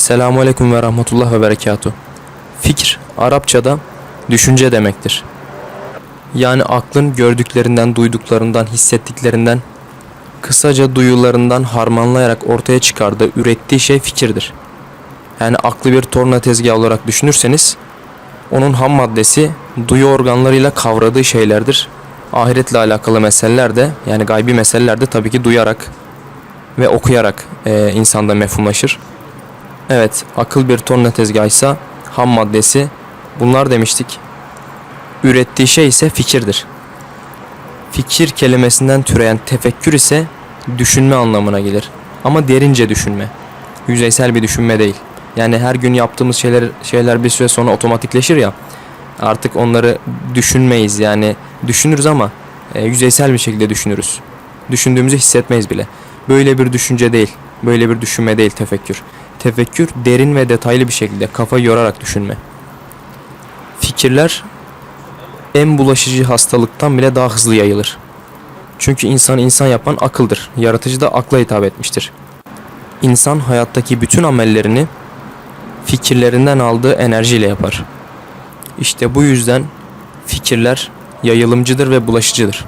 Selamun Aleyküm ve Rahmetullah ve Berekatuhu. Fikir, Arapçada düşünce demektir. Yani aklın gördüklerinden, duyduklarından, hissettiklerinden, kısaca duyularından harmanlayarak ortaya çıkardığı, ürettiği şey fikirdir. Yani aklı bir torna tezgahı olarak düşünürseniz, onun ham maddesi duyu organlarıyla kavradığı şeylerdir. Ahiretle alakalı meseleler de, yani gaybi meseleler de tabii ki duyarak ve okuyarak eee insanda mefhumlaşır. Evet, akıl bir torna tezgahıysa ham maddesi bunlar demiştik. Ürettiği şey ise fikirdir. Fikir kelimesinden türeyen tefekkür ise düşünme anlamına gelir. Ama derince düşünme. Yüzeysel bir düşünme değil. Yani her gün yaptığımız şeyler şeyler bir süre sonra otomatikleşir ya. Artık onları düşünmeyiz yani düşünürüz ama e, yüzeysel bir şekilde düşünürüz. Düşündüğümüzü hissetmeyiz bile. Böyle bir düşünce değil. Böyle bir düşünme değil tefekkür. Tefekkür derin ve detaylı bir şekilde kafa yorarak düşünme. Fikirler en bulaşıcı hastalıktan bile daha hızlı yayılır. Çünkü insan insan yapan akıldır. Yaratıcı da akla hitap etmiştir. İnsan hayattaki bütün amellerini fikirlerinden aldığı enerjiyle yapar. İşte bu yüzden fikirler yayılımcıdır ve bulaşıcıdır.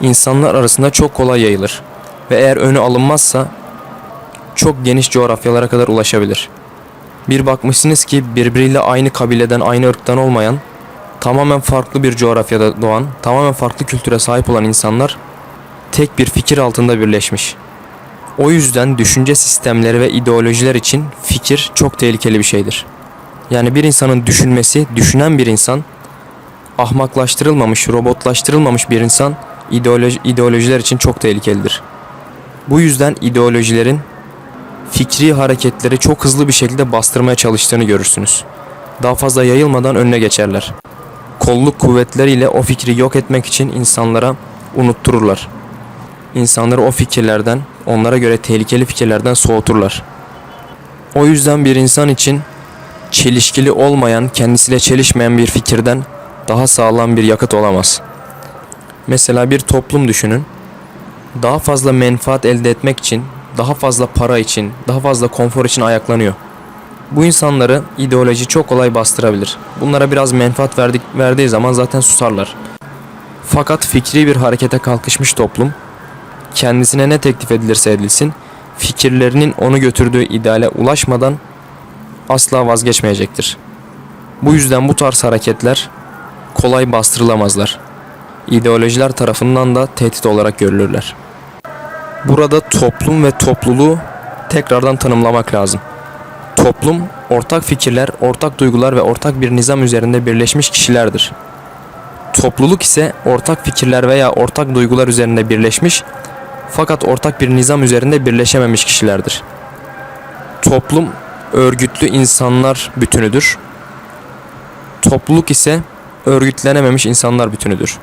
İnsanlar arasında çok kolay yayılır ve eğer önü alınmazsa çok geniş coğrafyalara kadar ulaşabilir. Bir bakmışsınız ki birbiriyle aynı kabileden, aynı ırktan olmayan, tamamen farklı bir coğrafyada doğan, tamamen farklı kültüre sahip olan insanlar tek bir fikir altında birleşmiş. O yüzden düşünce sistemleri ve ideolojiler için fikir çok tehlikeli bir şeydir. Yani bir insanın düşünmesi, düşünen bir insan, ahmaklaştırılmamış, robotlaştırılmamış bir insan ideoloji, ideolojiler için çok tehlikelidir. Bu yüzden ideolojilerin fikri hareketleri çok hızlı bir şekilde bastırmaya çalıştığını görürsünüz. Daha fazla yayılmadan önüne geçerler. Kolluk kuvvetleriyle o fikri yok etmek için insanlara unuttururlar. İnsanları o fikirlerden, onlara göre tehlikeli fikirlerden soğuturlar. O yüzden bir insan için çelişkili olmayan, kendisiyle çelişmeyen bir fikirden daha sağlam bir yakıt olamaz. Mesela bir toplum düşünün. Daha fazla menfaat elde etmek için, daha fazla para için, daha fazla konfor için ayaklanıyor. Bu insanları ideoloji çok kolay bastırabilir. Bunlara biraz menfaat verdik, verdiği zaman zaten susarlar. Fakat fikri bir harekete kalkışmış toplum, kendisine ne teklif edilirse edilsin, fikirlerinin onu götürdüğü ideale ulaşmadan asla vazgeçmeyecektir. Bu yüzden bu tarz hareketler kolay bastırılamazlar. İdeolojiler tarafından da tehdit olarak görülürler. Burada toplum ve topluluğu tekrardan tanımlamak lazım. Toplum, ortak fikirler, ortak duygular ve ortak bir nizam üzerinde birleşmiş kişilerdir. Topluluk ise ortak fikirler veya ortak duygular üzerinde birleşmiş fakat ortak bir nizam üzerinde birleşememiş kişilerdir. Toplum örgütlü insanlar bütünüdür. Topluluk ise örgütlenememiş insanlar bütünüdür.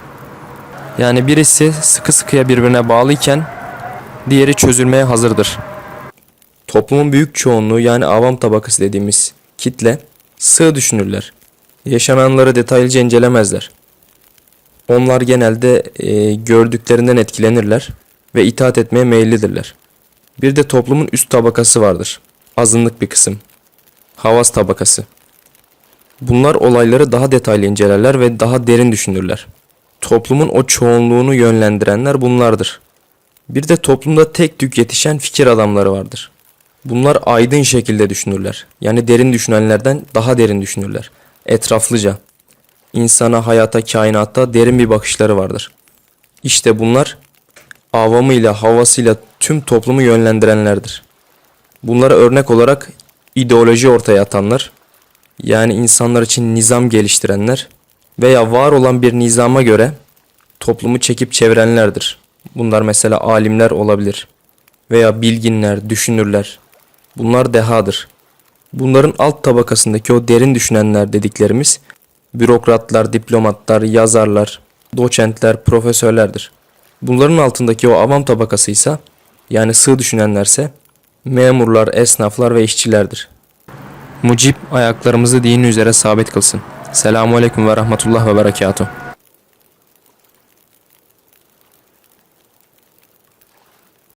Yani birisi sıkı sıkıya birbirine bağlıyken diğeri çözülmeye hazırdır. Toplumun büyük çoğunluğu yani avam tabakası dediğimiz kitle sığ düşünürler. Yaşananları detaylıca incelemezler. Onlar genelde e, gördüklerinden etkilenirler ve itaat etmeye meyillidirler. Bir de toplumun üst tabakası vardır. Azınlık bir kısım. Havas tabakası. Bunlar olayları daha detaylı incelerler ve daha derin düşünürler. Toplumun o çoğunluğunu yönlendirenler bunlardır. Bir de toplumda tek tük yetişen fikir adamları vardır. Bunlar aydın şekilde düşünürler. Yani derin düşünenlerden daha derin düşünürler. Etraflıca. İnsana, hayata, kainata derin bir bakışları vardır. İşte bunlar avamıyla, havasıyla tüm toplumu yönlendirenlerdir. Bunlara örnek olarak ideoloji ortaya atanlar, yani insanlar için nizam geliştirenler veya var olan bir nizama göre toplumu çekip çevirenlerdir. Bunlar mesela alimler olabilir veya bilginler, düşünürler. Bunlar dehadır. Bunların alt tabakasındaki o derin düşünenler dediklerimiz bürokratlar, diplomatlar, yazarlar, doçentler, profesörlerdir. Bunların altındaki o avam tabakası ise yani sığ düşünenlerse memurlar, esnaflar ve işçilerdir. Mucib ayaklarımızı dini üzere sabit kılsın. Selamun Aleyküm ve Rahmetullah ve Berekatuhu.